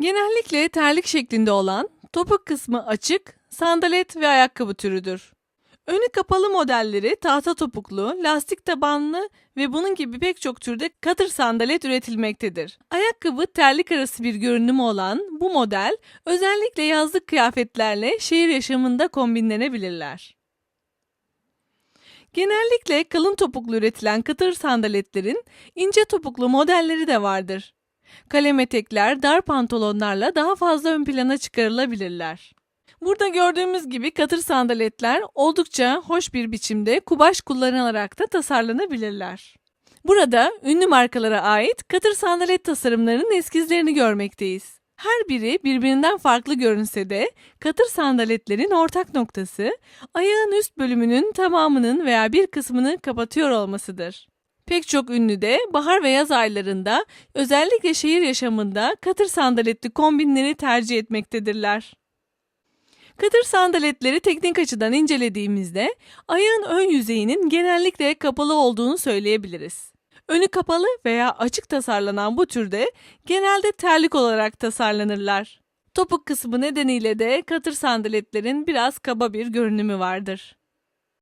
Genellikle terlik şeklinde olan, topuk kısmı açık, sandalet ve ayakkabı türüdür. Önü kapalı modelleri tahta topuklu, lastik tabanlı ve bunun gibi pek çok türde katır sandalet üretilmektedir. Ayakkabı terlik arası bir görünümü olan bu model özellikle yazlık kıyafetlerle şehir yaşamında kombinlenebilirler. Genellikle kalın topuklu üretilen katır sandaletlerin ince topuklu modelleri de vardır. Kalem etekler dar pantolonlarla daha fazla ön plana çıkarılabilirler. Burada gördüğümüz gibi katır sandaletler oldukça hoş bir biçimde kubaş kullanılarak da tasarlanabilirler. Burada ünlü markalara ait katır sandalet tasarımlarının eskizlerini görmekteyiz. Her biri birbirinden farklı görünse de katır sandaletlerin ortak noktası ayağın üst bölümünün tamamının veya bir kısmını kapatıyor olmasıdır. Pek çok ünlü de bahar ve yaz aylarında özellikle şehir yaşamında katır sandaletli kombinleri tercih etmektedirler. Katır sandaletleri teknik açıdan incelediğimizde ayağın ön yüzeyinin genellikle kapalı olduğunu söyleyebiliriz. Önü kapalı veya açık tasarlanan bu türde genelde terlik olarak tasarlanırlar. Topuk kısmı nedeniyle de katır sandaletlerin biraz kaba bir görünümü vardır.